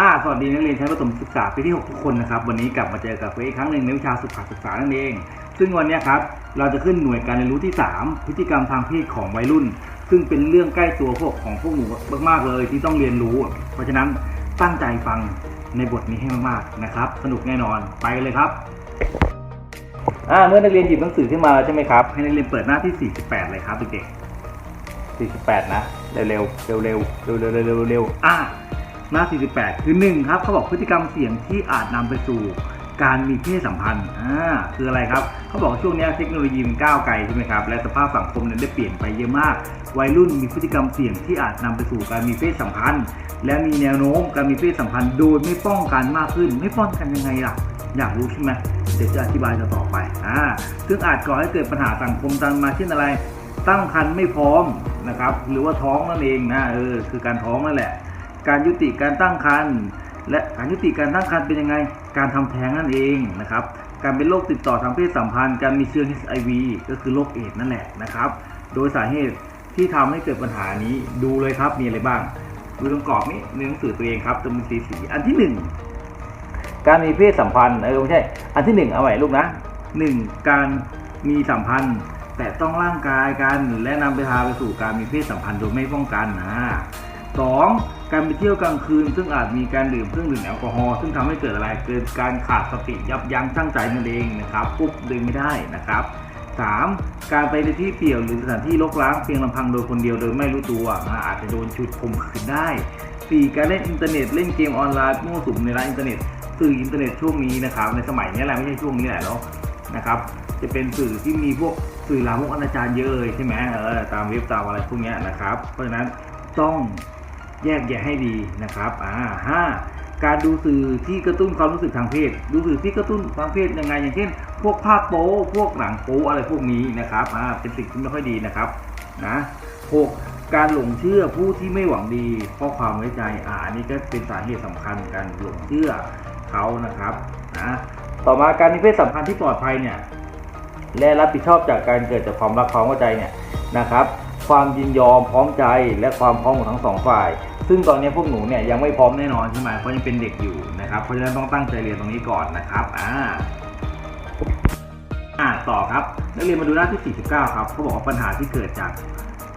อ่าสวัสดีนักเรียนชั้นประถมศึกษาปีที่ 6 ทุกคนนะครับ วันนี้กลับมาเจอกับเฟซอีกครั้งหนึ่งในวิชาสุขศึกษานั่นเอง ซึ่งวันนี้ครับ เราจะขึ้นหน่วยการเรียนรู้ที่ 3 พฤติกรรมทางเพศของวัยรุ่น ซึ่งเป็นเรื่องใกล้ตัวพวกของพวกหนูมากๆเลยที่ต้องเรียนรู้ เพราะฉะนั้นตั้งใจฟังในบทนี้ให้มากๆนะครับ สนุกแน่นอนไปเลยครับอ่าเมื่อนักเรียนหยิบหนังสือขึ้นมาใช่ไหมครับ ให้นักเรียนเปิดหน้าที่ 48 เลยครับเด็กๆ48 นะ เร็วๆเร็วๆเร็วๆเร็วๆเร็วๆเร็วๆอ่า หน้า 48 คือ 1 ครับเขาบอกพฤติกรรมเสี่ยงที่อาจนำไปสู่การมีเพศสัมพันธ์อ่าคืออะไรครับเขาบอกช่วงนี้เทคโนโลยีมันก้าวไกลใช่ไหมครับ และสภาพสังคมเนี่ยได้เปลี่ยนไปเยอะมาก วัยรุ่นมีพฤติกรรมเสี่ยงที่อาจนำไปสู่การมีเพศสัมพันธ์ และมีแนวโน้มการมีเพศสัมพันธ์โดยไม่ป้องกันมากขึ้น ไม่ป้องกันยังไงล่ะ อยากรู้ใช่ไหมเดี๋ยวจะอธิบายต่อไปอ่าซึ่งอาจก่อให้เกิดปัญหาสังคมตามมาเช่นอะไร ตั้งครรภ์ไม่พร้อมนะครับ หรือว่าท้องนั่นเองนะ เออ คือการท้องนั่นแหละ การยุติการตั้งครรภ์และการยุติการตั้งครรภ์เป็นยังไง การทำแท้งนั่นเองนะครับ การเป็นโรคติดต่อทางเพศสัมพันธ์ การมีเชื้อ HIV ก็คือโรคเอดส์นั่นแหละนะครับ โดยสาเหตุที่ทำให้เกิดปัญหานี้ดูเลยครับมีอะไรบ้าง ดูตรงกรอบนี้ในหนังสือตัวเองครับจะมีสีสีอันที่หนึ่งการมีเพศสัมพันธ์เออไม่ใช่ อันที่หนึ่งเอาไว้ลูกนะหนึ่งการมีสัมพันธ์ แต่ต้องร่างกายกันและนำไปพาไปสู่การมีเพศสัมพันธ์โดยไม่ป้องกันนะ สองการไปเที่ยวกลางคืน ซึ่งอาจมีการดื่มเครื่องดื่มแอลกอฮอล์ซึ่งทำให้เกิดอะไรเกิดการขาดสติยับยั้งชั่งใจนั่นเองนะครับปุ๊บดื่มไม่ได้นะครับสามการไปในที่เปลี่ยวหรือสถานที่รกร้างเพียงลำพังโดยคนเดียวโดยไม่รู้ตัวอาจจะโดนชุดข่มขืนได้สี่การเล่นอินเทอร์เน็ตเล่นเกมออนไลน์มั่วสุมในร้านอินเทอร์เน็ตสื่ออินเทอร์เน็ตช่วงนี้นะครับในสมัยนี้แหละไม่ใช่ช่วงนี้แหละเนาะนะครับจะเป็นสื่อที่มีพวกสื่อลามกอนาจารเยอะเลยใช่ไหมเออตามเว็บตามอะไรพวกนี้นะครับ เพราะฉะนั้นต้อง แยกแยะให้ดีนะครับอ่าห้าการดูสื่อที่กระตุ้นความรู้สึกทางเพศ ดูสื่อที่กระตุ้นทางเพศยังไง อย่างเช่น พวกภาพโป๊พวกหนังโป๊อะไรพวกนี้นะครับอ่าเป็นสิ่งที่ไม่ค่อยดีนะครับนะหกการหลงเชื่อผู้ที่ไม่หวังดี เพราะความไว้ใจอ่านนี้ก็เป็นสาเหตุสำคัญการหลงเชื่อเขานะครับนะต่อมาการมีเพศสัมพันธ์ที่ปลอดภัยเนี่ยและรับผิดชอบจากการเกิดจากความรักความเข้าใจเนี่ยนะครับ ความยินยอมพร้อมใจและความพร้อมของทั้งสองฝ่าย ซึ่งตอนนี้พวกหนูเนี่ยยังไม่พร้อมแน่นอนใช่ไหมเพราะยังเป็นเด็กอยู่นะครับ เพราะฉะนั้นต้องตั้งใจเรียนตรงนี้ก่อนนะครับอ่าอ่าต่อครับ นักเรียนมาดูหน้าที่ 49 ครับเขาบอกว่าปัญหาที่เกิดจาก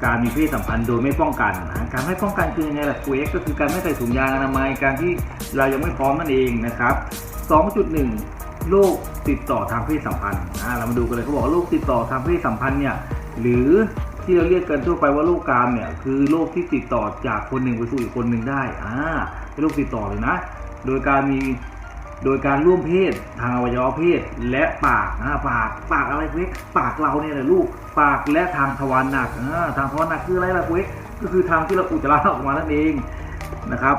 การมีเพศสัมพันธ์โดยไม่ป้องกันนะการไม่ป้องกันคือยังไงล่ะครูเอ็กก็คือการไม่ใส่ถุงยางอนามัยการที่เรายังไม่พร้อมนั่นเองนะครับ 2.1 โรคติดต่อทางเพศสัมพันธ์อ่าเรามาดูกันเลยเขาบอกว่าโรคติดต่อทางเพศสัมพันธ์เนี่ยหรือ ที่เราเรียกกันทั่วไปว่าโรคกามเนี่ยคือโรคที่ติดต่อจากคนหนึ่งไปสู่อีกคนหนึ่งได้อ่าเป็นโรคติดต่อเลยนะ โดยการมีโดยการร่วมเพศทางอวัยวะเพศและปากอ่าปากปากอะไรเว้ยปากเราเนี่ยแหละลูกปากและทางทวารหนักอ่าทางทวารหนักคืออะไรล่ะเว้ยก็คือทางที่เราอุจจาระออกมานั่นเองนะครับ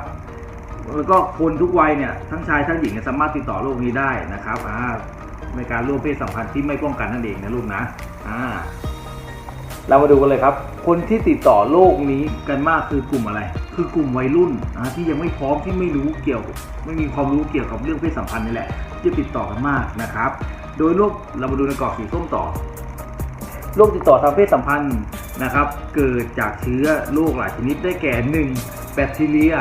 แล้วก็คนทุกวัยเนี่ยทั้งชายทั้งหญิงสามารถติดต่อโรคนี้ได้นะครับอ่าในการร่วมเพศสัมพันธ์ที่ไม่ป้องกันนั่นเองนะลูกนะอ่า เรามาดูกันเลยครับ คนที่ติดต่อโรคนี้กันมากคือกลุ่มอะไร คือกลุ่มวัยรุ่นอ่าที่ยังไม่พร้อมที่ไม่รู้เกี่ยว ไม่มีความรู้เกี่ยวกับเรื่องเพศสัมพันธ์นี่แหละที่ติดต่อกันมากนะครับ โดยโรคเรามาดูในกรอบสีส้มต่อโรคติดต่อทางเพศสัมพันธ์นะครับ เกิดจากเชื้อโรคหลายชนิดได้แก่ 1. แบคทีเรีย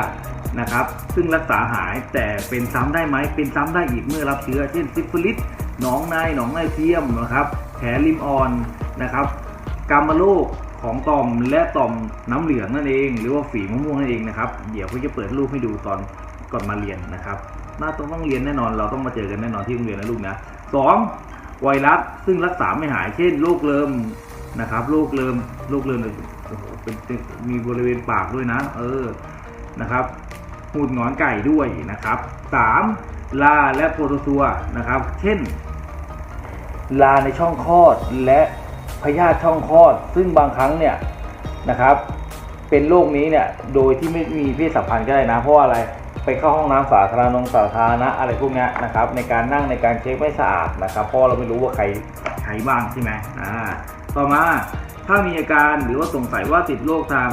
นะครับ ซึ่งรักษาหายแต่เป็นซ้ำได้ไหมเป็นซ้ำได้อีกเมื่อรับเชื้อ เช่นซิฟิลิสหนองในหนองในเทียมนะครับ แผลริมอ่อนนะครับ กามโรคของต่อมและต่อมน้ำเหลืองนั่นเอง หรือว่าฝีมะม่วงนั่นเองนะครับ เดี๋ยวเขาจะเปิดรูปให้ดูตอนก่อนมาเรียนนะครับ น่าต้องต้องเรียนแน่นอนเราต้องมาเจอกันแน่นอนที่โรงเรียนนะลูกนะสองไวรัสซึ่งรักษาไม่หายเช่นโรคเริมนะครับโรคเริมโรคเริมเป็นมีบริเวณปากด้วยนะ เออนะครับหูดงอนไก่ด้วยนะครับสามลาและโปรโตซัวนะครับ เช่น ลาในช่องคลอดและ พยาธิช่องคลอด ซึ่งบางครั้งเนี่ยนะครับ เป็นโรคนี้เนี่ยโดยที่ไม่มีเพศสัมพันธ์ก็ได้นะ เพราะอะไรไปเข้าห้องน้ำสาธารณสาธารณะอะไรพวกนี้นะครับ ในการนั่งในการเช็คไม่สะอาดนะครับเพราะเราไม่รู้ว่าใครใครบ้างใช่ไหมอ่าต่อมาถ้ามีอาการหรือว่าสงสัยว่าติดโรคทาง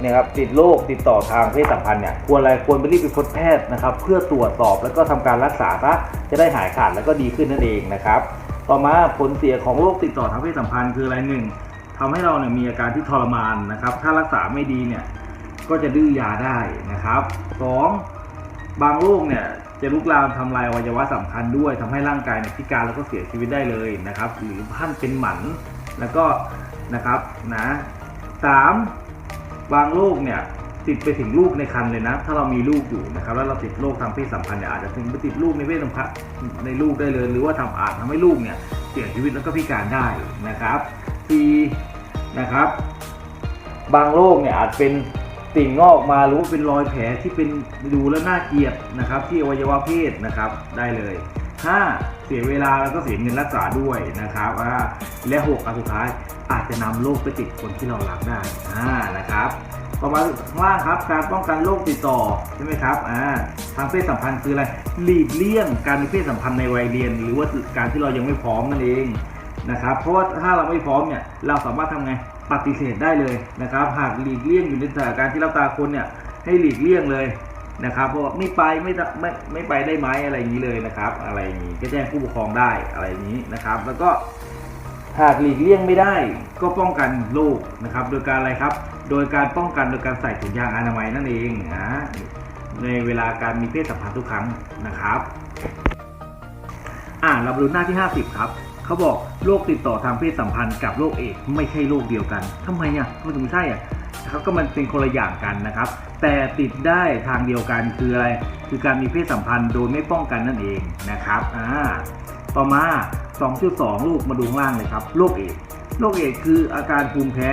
เนี่ยครับติดโรคติดต่อทางเพศสัมพันธ์เนี่ยควรอะไรควรไปรีบไปพบแพทย์นะครับ เพื่อตรวจสอบแล้วก็ทำการรักษาซะจะได้หายขาดแล้วก็ดีขึ้นนั่นเองนะครับ ต่อมาผลเสียของโรคติดต่อทางเพศสัมพันธ์คืออะไรหนึ่งทำให้เราเนี่ยมีอาการที่ทรมานนะครับ ถ้ารักษาไม่ดีเนี่ยก็จะดื้อยาได้นะครับสองบางโรคเนี่ยจะลุกลามทำลายอวัยวะสำคัญด้วยทำให้ร่างกายเนี่ยพิการแล้วก็เสียชีวิตได้เลยนะครับ หรือท่านเป็นหมันแล้วก็นะครับนะสามบางโรคเนี่ย ติดไปถึงลูกในครรภ์เลยนะ ถ้าเรามีลูกอยู่นะครับ แล้วเราติดโรคทางเพศสัมพันธ์เนี่ยอาจจะถึงไปติดลูกในเพศสัมพันธ์ในลูกได้เลย หรือว่าทำอาจทำให้ลูกเนี่ยเสียชีวิตแล้วก็พิการได้นะครับสี่นะครับ บางโรคเนี่ยอาจเป็นติ่งงอกมาหรือว่าเป็นรอยแผลที่เป็นดูแล้วน่าเกลียดนะครับ ที่อวัยวะเพศนะครับได้เลย 5. เสียเวลาแล้วก็เสียเงินรักษาด้วยนะครับและ6อันสุดท้ายอาจจะนำโรคไปติดคนที่เรารักได้นะครับ ต่อมาข้างล่างครับการป้องกันโรคติดต่อใช่ไหมครับอ่าทางเพศสัมพันธ์คืออะไรหลีกเลี่ยงการมีเพศสัมพันธ์ในวัยเรียน หรือว่าการที่เรายังไม่พร้อมนั่นเองนะครับเพราะว่าถ้าเราไม่พร้อมเนี่ยเราสามารถทำไงปฏิเสธได้เลยนะครับ หากหลีกเลี่ยงอยู่ในสถานการณ์ที่รับตาคนเนี่ยให้หลีกเลี่ยงเลยนะครับเพราะว่าไม่ไปไม่ได้ไม่ไม่ไปได้ไหมอะไรอย่างนี้เลยนะครับ อะไรอย่างนี้ก็แจ้งผู้ปกครองได้อะไรอย่างนี้นะครับ แล้วก็ หากหลีกเลี่ยงไม่ได้ก็ป้องกันโรคนะครับ โดยการอะไรครับ โดยการป้องกันโดยการใส่ถุงยางอนามัยนั่นเองนะในเวลาการมีเพศสัมพันธ์ทุกครั้งนะครับอ่าเรามาดูหน้าที่ 50 ครับเขาบอกโรคติดต่อทางเพศสัมพันธ์กับโรคเอดไม่ใช่โรคเดียวกันทำไมอะทำไมถึงไม่ใช่อะนะครับก็มันเป็นคนละอย่างกันนะครับ แต่ติดได้ทางเดียวกันคืออะไร คือการมีเพศสัมพันธ์โดยไม่ป้องกันนั่นเองนะครับอ่าต่อมา 2.2ลูกมาดูข้างล่างเลยครับโรคเอดโรคเอดคืออาการภูมิแพ้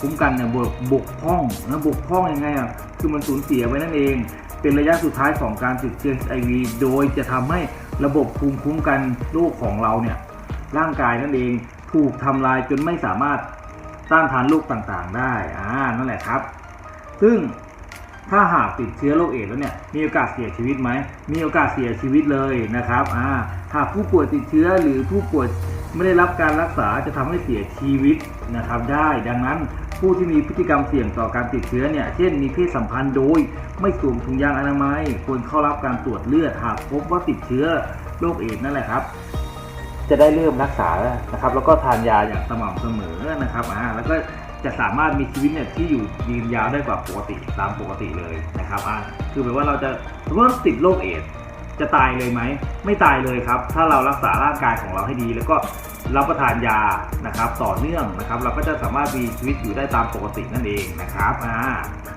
คุ้มกันเนี่ยบกบกพร่องนะบกพร่องยังไงอะคือมันสูญเสียไปนั่นเอง เป็นระยะสุดท้ายของการติดเชื้อ HIV โดยจะทำให้ระบบภูมิคุ้มกันโรคของเราเนี่ยร่างกายนั่นเองถูกทำลายจนไม่สามารถต้านทานโรคต่างๆ ได้อ่านั่นแหละครับ ซึ่ง ถ้าหากติดเชื้อโรคเอดส์แล้วเนี่ยมีโอกาสเสียชีวิตไหมมีโอกาสเสียชีวิตเลยนะครับอ่าหากผู้ป่วยติดเชื้อหรือผู้ป่วยไม่ได้รับการรักษาจะทำให้เสียชีวิตนะครับได้ ดังนั้นผู้ที่มีพฤติกรรมเสี่ยงต่อการติดเชื้อเนี่ย เช่นมีเพศสัมพันธ์โดย ไม่สวมถุงยางอนามัย ควรเข้ารับการตรวจเลือดหากพบว่าติดเชื้อโรคเอดส์นั่นแหละครับ จะได้เริ่มรักษานะครับ แล้วก็ทานยาอย่างสม่ำเสมอนะครับอ่าแล้วก็ จะสามารถมีชีวิตเนี่ยที่อยู่ยืนยาวได้กว่าปกติตามปกติเลยนะครับอ่าคือหมายว่าเราจะสมมติว่าติดโรคเอดจะตายเลยไหม ไม่ตายเลยครับ ถ้าเรารักษาร่างกายของเราให้ดี แล้วก็รับประทานยานะครับ ต่อเนื่องนะครับ เราก็จะสามารถมีชีวิตอยู่ได้ตามปกตินั่นเองนะครับอ่า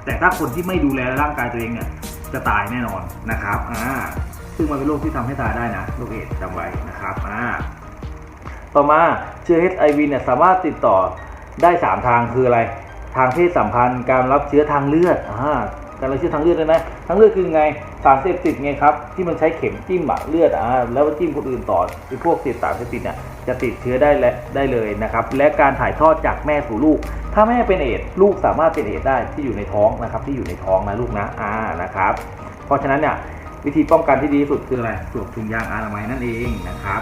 แต่ถ้าคนที่ไม่ดูแลร่างกายตัวเองเนี่ยจะตายแน่นอนนะครับอ่าซึ่งมันเป็นโรคที่ทำให้ตายได้นะโรคเอดจำไว้นะครับอ่าต่อมาเชื้อ HIV เนี่ยสามารถติดต่อ ได้ 3 ทางคืออะไร ทางเพศสัมพันธ์ การรับเชื้อทางเลือดอ่าการรับเชื้อทางเลือดเลยนะทางเลือดคือไงสารเสพติดไงครับที่มันใช้เข็มจิ้มอะเลือดอ่าแล้วจิ้มคนอื่นต่อไอ้พวกเสพสารเสพติดเนี่ยจะติดเชื้อได้และได้เลยนะครับ และการถ่ายทอดจากแม่สู่ลูก ถ้าแม่เป็นเอดลูกสามารถเป็นเอดได้ที่อยู่ในท้องนะครับ ที่อยู่ในท้องนะลูกนะอ่านะครับ เพราะฉะนั้นเนี่ยวิธีป้องกันที่ดีที่สุดคืออะไรสวมถุงยางอนามัยนั่นเองนะครับ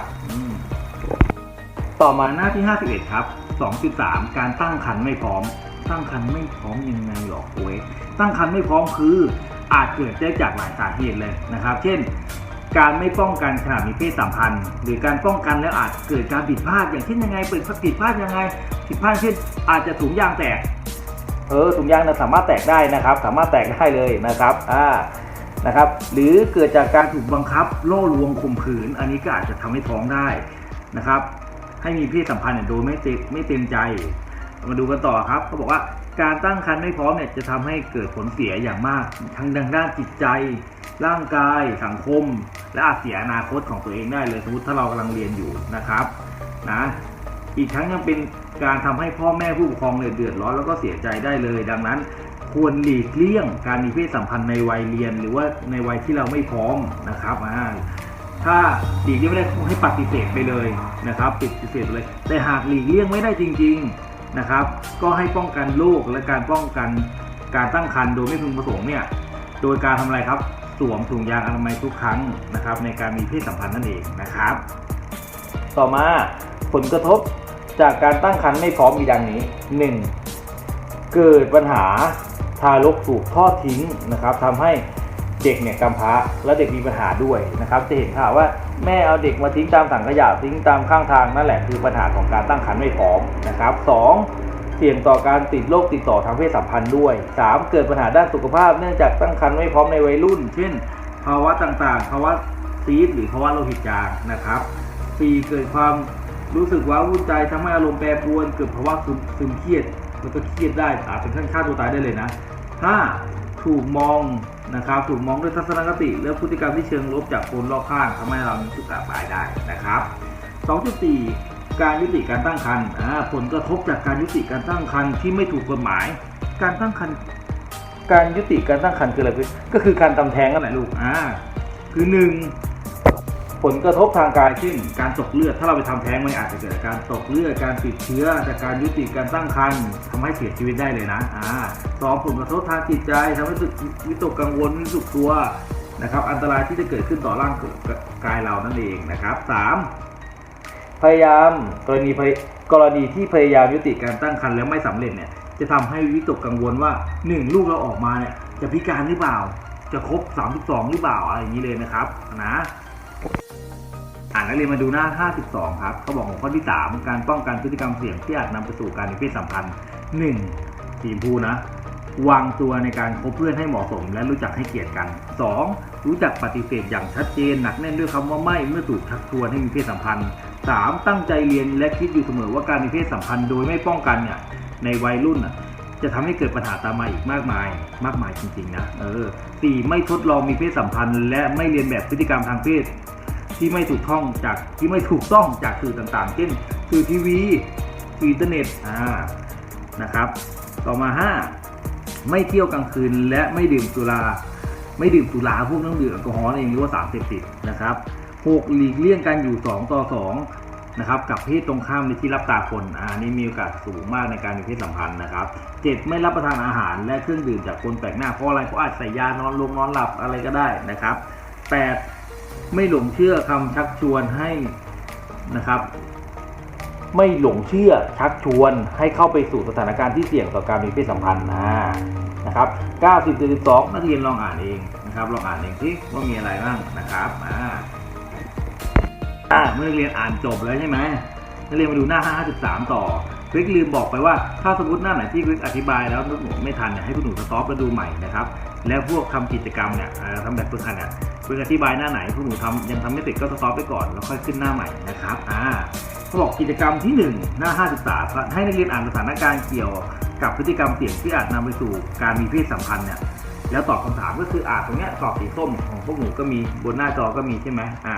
ต่อมาหน้าที่ 51 ครับ 2.3 การตั้งครรภ์ไม่พร้อม ตั้งครรภ์ไม่พร้อมยังไงหรอโอ้ยตั้งครรภ์ไม่พร้อมคืออาจเกิดได้จากหลายสาเหตุเลยนะครับ เช่น การไม่ป้องกันขณะมีเพศสัมพันธ์ หรือการป้องกันแล้วอาจเกิดการผิดพลาดอย่างเช่นยังไงเปิดผิดพลาดยังไง ผิดพลาดเช่น อาจจะถุงยางแตก เออถุงยางนะสามารถแตกได้นะครับ สามารถแตกได้เลยนะครับอ่านะครับ หรือเกิดจากการถูกบังคับล่อลวงข่มขืน อันนี้ก็อาจจะทำให้ท้องได้นะครับ ให้มีเพศสัมพันธ์เนี่ยโดยไม่เต็มไม่เต็มใจ มาดูกันต่อครับเขาบอกว่าการตั้งครรภ์ไม่พร้อมเนี่ยจะทำให้เกิดผลเสียอย่างมากทั้งทางด้านจิตใจ ร่างกายสังคม และอาจเสียอนาคตของตัวเองได้เลยสมมติถ้าเรากำลังเรียนอยู่นะครับนะอีกทั้งยังเป็นการทำให้พ่อแม่ผู้ปกครองเนี่ยเดือดร้อนแล้วก็เสียใจได้เลย ดังนั้น ควรหลีกเลี่ยงการมีเพศสัมพันธ์ในวัยเรียน หรือว่าในวัยที่เราไม่พร้อมนะครับอ่า ถ้าหลีกเลี่ยงไม่ได้ให้ปฏิเสธไปเลยนะครับปฏิเสธเลย แต่หากหลีกเลี่ยงไม่ได้จริง ๆนะครับ ก็ให้ป้องกันโรคและการป้องกันการตั้งครรภ์โดยไม่พึงประสงค์เนี่ยโดยการทำอะไรครับสวมถุงยางอนามัยทุกครั้งนะครับ ในการมีเพศสัมพันธ์นั่นเองนะครับ ต่อมาผลกระทบจากการตั้งครรภ์ไม่พร้อมมีดังนี้ 1. เกิดปัญหาทารกถูกทอดทิ้งนะครับทำให้ เด็กเนี่ยกำพร้าและเด็กมีปัญหาด้วยนะครับ จะเห็นข่าวว่าแม่เอาเด็กมาทิ้งตามถังขยะทิ้งตามข้างทางนั่นแหละคือปัญหาของการตั้งครรภ์ไม่พร้อมนะครับสองเสี่ยงต่อการติดโรคติดต่อทางเพศสัมพันธ์ด้วย 3. เกิดปัญหาด้านสุขภาพเนื่องจากตั้งครรภ์ไม่พร้อมในวัยรุ่น เช่น ภาวะต่างๆ ภาวะซีดหรือภาวะโลหิตจางนะครับ 4. เกิดความรู้สึกว้าวุ่นใจทำให้อารมณ์แปรปรวนเกิดภาวะซึมซึมเครียดแล้วก็เครียดได้อาจเป็นขั้นฆ่าตัวตายได้เลยนะ 5. ถูกมอง นะครับถูกมองด้วยทัศนคติและพฤติกรรมที่เชิงลบจากคนรอบข้างทำให้เรามีสุขภาพได้นะครับ 2.4 การยุติการตั้งครรภ์ผลกระทบจากการยุติการตั้งครรภ์ที่ไม่ถูกกฎหมาย การตั้งครรภ์การยุติการตั้งครรภ์คืออะไรก็คือการทำแท้งนั่นแหละลูกอ่าคือหนึ่ง ผลกระทบทางกายเช่นการตกเลือด ถ้าเราไปทำแท้งมันอาจจะเกิดการตกเลือด การติดเชื้อจากการยุติการตั้งครรภ์ทำให้เสียชีวิตได้เลยนะอ่าสองผลกระทบทางจิตใจทำให้รู้สึกวิตกกังวลรู้สึกกลัวนะครับอันตรายที่จะเกิดขึ้นต่อร่างกายเรานั่นเองนะครับสามพยายามกรณีกรณีที่พยายามยุติการตั้งครรภ์แล้วไม่สำเร็จเนี่ยจะทำให้วิตกกังวลว่าหนึ่งลูกเราออกมาเนี่ยจะพิการหรือเปล่า จะครบ 32 หรือเปล่าอะไรอย่างนี้เลยนะครับนะ อ่านนักเรียนมาดูหน้า 52 ครับเขาบอกของข้อที่ 3 การป้องกันพฤติกรรมเสี่ยงที่อาจนำไปสู่การมีเพศสัมพันธ์ 1. สีมพูนะ วางตัวในการคบเพื่อนให้เหมาะสม และรู้จักให้เกียรติกัน 2. รู้จักปฏิเสธอย่างชัดเจนหนักแน่นด้วยคำว่าไม่เมื่อถูกชักชวนให้มีเพศสัมพันธ์ 3. ตั้งใจเรียนและคิดอยู่เสมอว่าการมีเพศสัมพันธ์โดยไม่ป้องกันเนี่ยในวัยรุ่นน่ะจะทำให้เกิดปัญหาตามมาอีกมากมาย มากมายจริงๆนะ เออ 4. ไม่ทดลองมีเพศสัมพันธ์ และไม่เรียนแบบพฤติกรรมทางเพศ ที่ไม่ถูกต้องจากที่ไม่ถูกต้องจากสื่อต่างๆ เช่นสื่อทีวีสื่ออินเทอร์เน็ตอ่านะครับ ต่อมา 5 ไม่เที่ยวกลางคืนและไม่ดื่มสุราไม่ดื่มสุราพวกน้ำดื่มแอลกอฮอล์นั่นเองหรือว่าสารเสพติดนะครับ 6. หลีกเลี่ยงการอยู่ 2 ต่อ 2 นะครับ กับเพศตรงข้ามในที่รับตาคนอ่านี่มีโอกาสสูงมากในการมีเพศสัมพันธ์นะครับ 7. ไม่รับประทานอาหารและเครื่องดื่มจากคนแปลกหน้าเพราะอะไรเพราะอาจใส่ยานอนลงนอนหลับอะไรก็ได้นะครับ 8. ไม่หลงเชื่อคำชักชวนให้นะครับ ไม่หลงเชื่อชักชวนให้เข้าไปสู่สถานการณ์ที่เสี่ยงต่อการมีเพศสัมพันธ์นะนะครับ90 72นักเรียนลองอ่านเองนะครับลองอ่านเองที่ว่ามีอะไรบ้างนะครับอ่าอ่าเมื่อนักเรียนอ่านจบแล้วใช่ไหมนักเรียนมาดูหน้า 553 ต่อคลิกลืมบอกไปว่าถ้าสมมติหน้าไหนที่คลิกอธิบายแล้วหนูไม่ทันเนี่ยให้คุณหนูสต็อปแล้วดูใหม่นะครับ แล้วพวกทำกิจกรรมเนี่ยทำแบบฝึกหัดเนี่ย คลิกอธิบายหน้าไหนพวกหนูทำยังทำไม่เสร็จก็สต็อปไปก่อนแล้วค่อยขึ้นหน้าใหม่นะครับอ่าเขาบอกกิจกรรมที่ 1 หน้า 53 ให้นักเรียนอ่านสถานการณ์เกี่ยวกับพฤติกรรมเสี่ยงที่อาจนำไปสู่การมีเพศสัมพันธ์เนี่ยแล้วตอบคำถามก็คืออ่านตรงเนี้ยกรอบสีส้มของพวกหนูก็มีบนหน้าจอก็มีใช่ไหมอ่า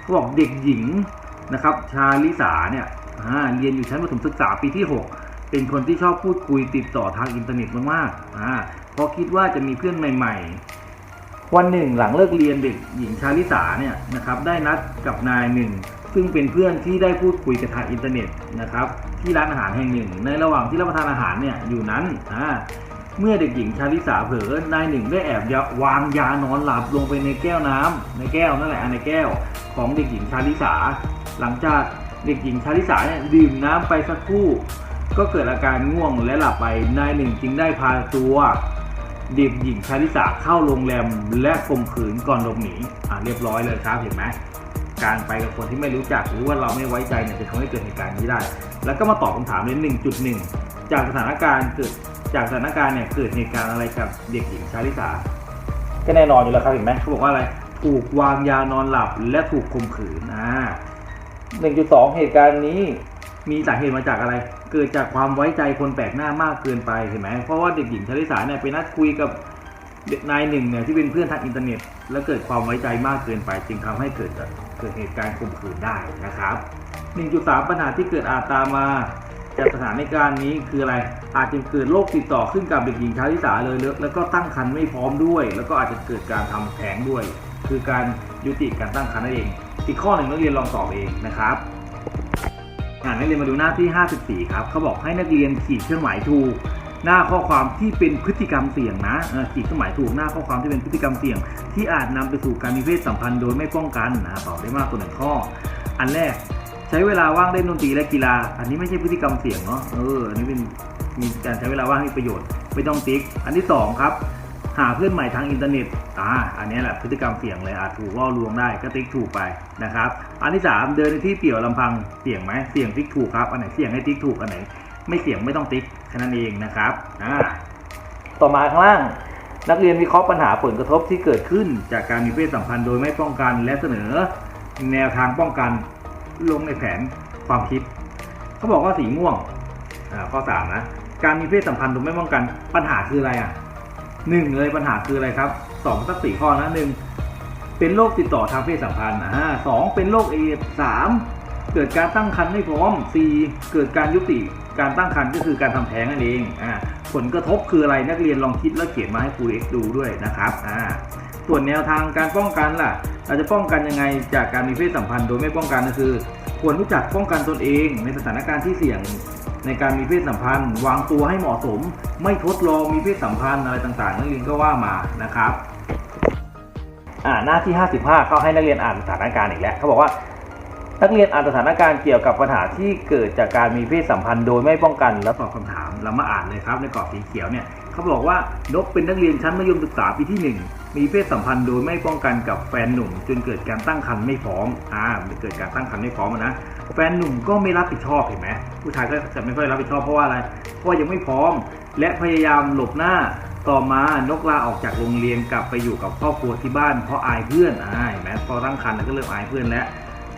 เขาบอกเด็กหญิงนะครับชาลิสาเนี่ยอ่าเรียนอยู่ชั้นประถมศึกษาปีที่ 6 เป็นคนที่ชอบพูดคุยติดต่อทางอินเทอร์เน็ตมากๆอ่าเพราะคิดว่าจะมีเพื่อนใหม่ๆ วันหนึ่งหลังเลิกเรียนเด็กหญิงชาลิสาเนี่ยนะครับได้นัดกับนายหนึ่งซึ่งเป็นเพื่อนที่ได้พูดคุยกันทางอินเทอร์เน็ตนะครับที่ร้านอาหารแห่งหนึ่ง ในระหว่างที่รับประทานอาหารเนี่ยอยู่นั้นอ่าเมื่อเด็กหญิงชาลิสาเผลอนายหนึ่งได้แอบยาวางยานอนหลับลงไปในแก้วน้ำในแก้วนั่นแหละในแก้วของเด็กหญิงชาลิสา หลังจากเด็กหญิงชาลิสาเนี่ยดื่มน้ำไปสักครู่ ก็เกิดอาการง่วงและหลับไปนายหนึ่งจึงได้พาตัว เด็กหญิงชาลิสาเข้าโรงแรมและข่มขืนก่อนหลบหนีอ่าเรียบร้อยเลยครับเห็นไหมการไปกับคนที่ไม่รู้จักหรือว่าเราไม่ไว้ใจเนี่ยจะทำให้เกิดเหตุการณ์นี้ได้ แล้วก็มาตอบคำถามใน1.1 จากสถานการณ์เกิดจากสถานการณ์เนี่ยเกิดเหตุการณ์อะไรกับเด็กหญิงชาลิสาก็แน่นอนอยู่แล้วครับเห็นไหมเขาบอกว่าอะไรถูกวางยานอนหลับและถูกข่มขืนอ่า1.2 เหตุการณ์นี้ มีสาเหตุมาจากอะไร เกิดจากความไว้ใจคนแปลกหน้ามากเกินไปเห็นไหมเพราะว่าเด็กหญิงชาลิสาเนี่ยไปนัดคุยกับเด็กนายหนึ่งเนี่ยที่เป็นเพื่อนทางอินเทอร์เน็ต แล้วเกิดความไว้ใจมากเกินไป จึงทำให้เกิดเกิดเหตุการณ์ข่มขืนได้นะครับ 1.3 ปัญหาที่เกิดอาจตามมาจากสถานการณ์นี้คืออะไร อาจจะเกิดโรคติดต่อขึ้นกับเด็กหญิงชาลิสาเลยแล้วแล้วก็ตั้งครรภ์ไม่พร้อมด้วย แล้วก็อาจจะเกิดการทำแท้งด้วย คือการยุติการตั้งครรภ์นั่นเอง อีกข้อหนึ่งนักเรียนลองตอบเองนะครับ นักเรียนมาดูหน้าที่ 54 ครับเขาบอกให้นักเรียนขีดเครื่องหมายถูก หน้าข้อความที่เป็นพฤติกรรมเสี่ยงนะขีดเครื่องหมายถูกหน้าข้อความที่เป็นพฤติกรรมเสี่ยง ที่อาจนำไปสู่การมีเพศสัมพันธ์โดยไม่ป้องกันนะตอบได้มากกว่าหนึ่งข้อ อันแรกใช้เวลาว่างเล่นดนตรีและกีฬา อันนี้ไม่ใช่พฤติกรรมเสี่ยงเนาะเอออันนี้เป็นมีการใช้เวลาว่างให้ประโยชน์ไม่ต้องติ๊ก อันที่สองครับ หาเพื่อนใหม่ทางอินเทอร์เน็ตอ่าอันนี้แหละพฤติกรรมเสี่ยงเลยอาจถูกล่อลวงได้ก็ติ๊กถูกไปนะครับ อันที่ 3 เดินในที่เปี่ยวลำพังเสี่ยงไหมเสี่ยงติ๊กถูกครับอันไหนเสี่ยงให้ติ๊กถูกอันไหนไม่เสี่ยงไม่ต้องติ๊กแค่นั้นเองนะครับอ่าต่อมาข้างล่างนักเรียนวิเคราะห์ปัญหาผลกระทบที่เกิดขึ้น จากการมีเพศสัมพันธ์โดยไม่ป้องกันและเสนอ แนวทางป้องกันลงในแผนความคิดเขาบอกว่าสีม่วงอ่าข้อสามนะการมีเพศสัมพันธ์โดยไม่ป้องกันปัญหาคืออะไรอะ หนึ่งเลยปัญหาคืออะไรครับสองสักสี่ข้อนะหนึ่งเป็นโรคติดต่อทางเพศสัมพันธ์อ่าสองเป็นโรคเอดสามเกิดการตั้งครรภ์ไม่พร้อมสี่เกิดการยุติการตั้งครรภ์ก็คือการทำแท้งนั่นเองอ่าผลกระทบคืออะไรนักเรียนลองคิดแล้วเขียนมาให้ครูเอ็กดูด้วยนะครับอ่าส่วนแนวทางการป้องกันล่ะ เราจะป้องกันยังไงจากการมีเพศสัมพันธ์โดยไม่ป้องกันก็คือ ควรรู้จักป้องกันตนเองในสถานการณ์ที่เสี่ยง ในการมีเพศสัมพันธ์ วางตัวให้เหมาะสม ไม่ทดลองมีเพศสัมพันธ์อะไรต่างๆ นักเรียนก็ว่ามานะครับอ่าหน้าที่ 55 เขาให้นักเรียนอ่านสถานการณ์อีกแล้วเขาบอกว่านักเรียนอ่านสถานการณ์เกี่ยวกับปัญหาที่เกิดจากการมีเพศสัมพันธ์โดยไม่ป้องกันแล้วตอบคำถามเรามาอ่านเลยครับ ในกรอบสีเขียวเนี่ยเขาบอกว่านกเป็นนักเรียนชั้นมัธยมศึกษาปีที่หนึ่งมีเพศสัมพันธ์โดยไม่ป้องกันกับแฟนหนุ่ม จนเกิดการตั้งครรภ์ไม่พร้อมอ่าเกิดการตั้งครรภ์ไม่พร้อมนะ แฟนหนุ่มก็ไม่รับผิดชอบเห็นไหมผู้ชายก็จะไม่ค่อยรับผิดชอบเพราะว่าอะไร เพราะยังไม่พร้อม และพยายามหลบหน้าต่อมานกลาออกจากโรงเรียนกลับไปอยู่กับครอบครัวที่บ้านเพราะอายเพื่อนอาเห็นไหมพอตั้งครรภ์ก็เริ่มอายเพื่อนแล้ว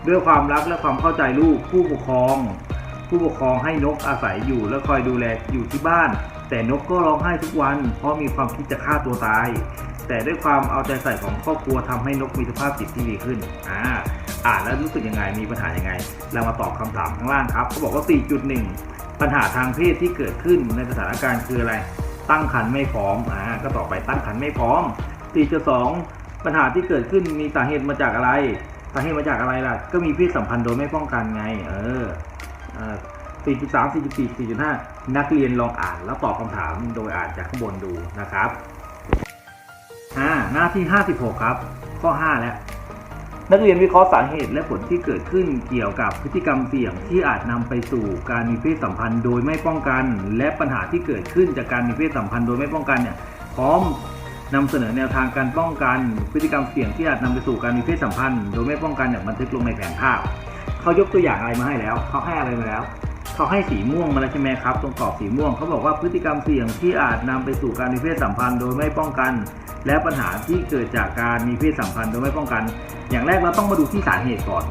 ด้วยความรักและความเข้าใจลูกผู้ปกครอง ผู้ปกครองให้นกอาศัยอยู่และคอยดูแลอยู่ที่บ้าน แต่นกก็ร้องไห้ทุกวัน เพราะมีความคิดจะฆ่าตัวตาย แต่ด้วยความเอาใจใส่ของครอบครัวทำให้นกมีสภาพจิตที่ดีขึ้นอ่า อ่านแล้วรู้สึกยังไงมีปัญหายังไง เรามาตอบคำถามข้างล่างครับเขาบอกว่า 4.1 ปัญหาทางเพศที่เกิดขึ้นในสถานการณ์คืออะไร ตั้งครรภ์ไม่พร้อมอ่าก็ต่อไปตั้งครรภ์ไม่พร้อม 4.2 ปัญหาที่เกิดขึ้นมีสาเหตุมาจากอะไรสาเหตุมาจากอะไรล่ะ ก็มีเพศสัมพันธ์โดยไม่ป้องกันไง เออเออ4.3 4.4 4.5 นักเรียนลองอ่านแล้วตอบคำถามโดยอ่านจากข้างบนดูนะครับ อ่า หน้าที่ 56 ครับ ข้อ 5 แล้ว นักเรียนวิเคราะห์สาเหตุและผลที่เกิดขึ้นเกี่ยวกับพฤติกรรมเสี่ยงที่อาจนำไปสู่การมีเพศสัมพันธ์โดยไม่ป้องกัน และปัญหาที่เกิดขึ้นจากการมีเพศสัมพันธ์โดยไม่ป้องกันเนี่ยพร้อมนำเสนอแนวทางการป้องกัน พฤติกรรมเสี่ยงที่อาจนำไปสู่การมีเพศสัมพันธ์โดยไม่ป้องกันเนี่ยบันทึกลงในแผนภาพเขายกตัวอย่างอะไรมาให้แล้วเขาให้อะไรมาแล้วเขาให้สีม่วงมาแล้วใช่ไหมครับตรงกรอบสีม่วงเขาบอกว่าพฤติกรรมเสี่ยงที่อาจนำไปสู่การมีเพศสัมพันธ์โดยไม่ป้องกัน และปัญหาที่เกิดจากการมีเพศสัมพันธ์โดยไม่ป้องกัน อย่างแรกเราต้องมาดูที่สาเหตุก่อน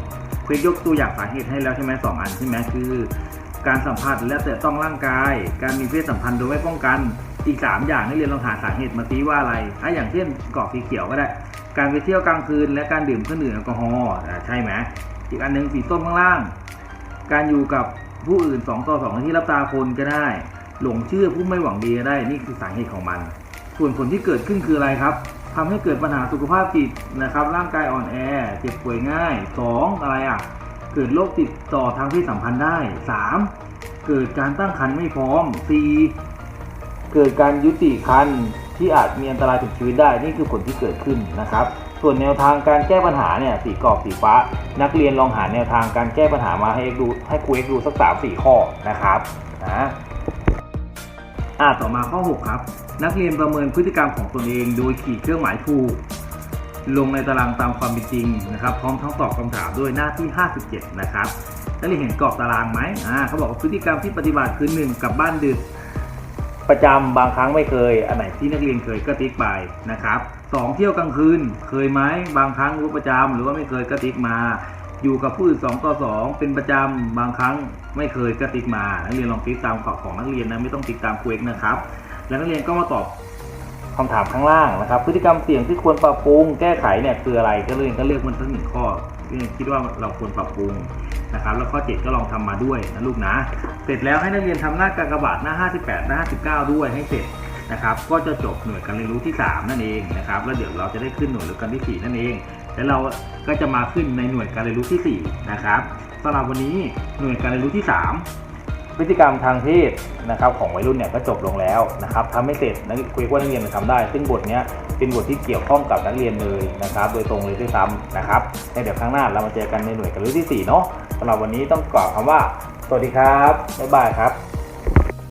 เควกยกตัวอย่างสาเหตุให้แล้วใช่ไหมสองอันใช่ไหมคือ การสัมผัสและแตะต้องร่างกาย การมีเพศสัมพันธ์โดยไม่ป้องกันอีก 3 อย่างนักเรียนลองหาสาเหตุมาตีว่าอะไรถ้าอย่างเช่นกรอบสีเขียวก็ได้ การไปเที่ยวกลางคืน และการดื่มเครื่องดื่มแอลกอฮอล์ใช่ไหมอีกอันหนึงสีส้มข้างล่าง การอยู่กับผู้อื่น2ต่อ2ที่รับตาคนก็ได้ หลงเชื่อผู้ไม่หวังดีก็ได้นี่คือสาเหตุของมัน ส่วนผลที่เกิดขึ้นคืออะไรครับทำให้เกิดปัญหาสุขภาพจิตนะครับ ร่างกายอ่อนแอ เจ็บป่วยง่าย 2 อะไรอะ เกิดโรคติดต่อทางเพศสัมพันธ์ได้ 3. เกิดการตั้งครรภ์ไม่พร้อม 4. เกิดการยุติครรภ์ที่อาจมีอันตรายถึงชีวิตได้ นี่คือผลที่เกิดขึ้นนะครับ ส่วนแนวทางการแก้ปัญหาเนี่ยสีกรอบสีฟ้า นักเรียนลองหาแนวทางการแก้ปัญหามาให้ดูให้ครูเอ็กดูสักสามสี่ข้อนะครับนะ อ่าต่อมาข้อ 6 ครับ นักเรียนประเมินพฤติกรรมของตนเอง โดยขีดเครื่องหมายถูกลงในตารางตามความเป็นจริงนะครับ พร้อมทั้งตอบคำถามด้วยหน้าที่ 57 นะครับนักเรียนเห็นกรอบตารางไหมอ่าเขาบอกว่าพฤติกรรมที่ปฏิบัติคือหนึ่งกลับบ้านดึกประจำบางครั้งไม่เคย อันไหนที่นักเรียนเคยก็ติ๊กไปนะครับสองเที่ยวกลางคืน เคยไหมบางครั้งรู้ประจำหรือว่าไม่เคยก็ติ๊กมา อยู่กับผู้อื่นสองต่อสองเป็นประจำบางครั้งไม่เคยก็ติ๊กมานักเรียนลองติ๊กตามขอบของนักเรียนนะไม่ต้องติ๊กตามครูเอกนะครับ แล้วนักเรียนก็มาตอบคำถามข้างล่างนะครับ พฤติกรรมเสี่ยงที่ควรปรับปรุงแก้ไขเนี่ยคืออะไรก็เลยก็เลือกมันสักหนึ่งข้อที่คิดว่าเราควรปรับปรุงนะครับ แล้วข้อ 7 ก็ลองทำมาด้วยนะลูกนะเสร็จแล้วให้นักเรียนทำหน้ากากบาทหน้า 58 หน้า 59 ด้วยให้เสร็จนะครับ ก็จะจบหน่วยการเรียนรู้ที่ 3 นั่นเองนะครับ แล้วเดี๋ยวเราจะได้ขึ้นหน่วยเรียนรู้ที่ 4 นั่นเอง แล้วเราก็จะมาขึ้นในหน่วยการเรียนรู้ที่ 4 นะครับสำหรับวันนี้หน่วยการเรียนรู้ที่ 3 พฤติกรรมทางเพศนะครับของวัยรุ่นเนี่ยก็จบลงแล้วนะครับทำไม่เสร็จนักคุยว่านักเรียนทำได้ ซึ่งบทนี้เป็นบทที่เกี่ยวข้องกับนักเรียนเลยนะครับ โดยตรงเลยด้วยซ้ำนะครับในเดี๋ยวครั้งหน้าเรามาเจอกันในหน่วยการเรียนรู้ที่4เนาะสำหรับวันนี้ต้องกล่าวคำว่า สวัสดีครับบ๊ายบายครับ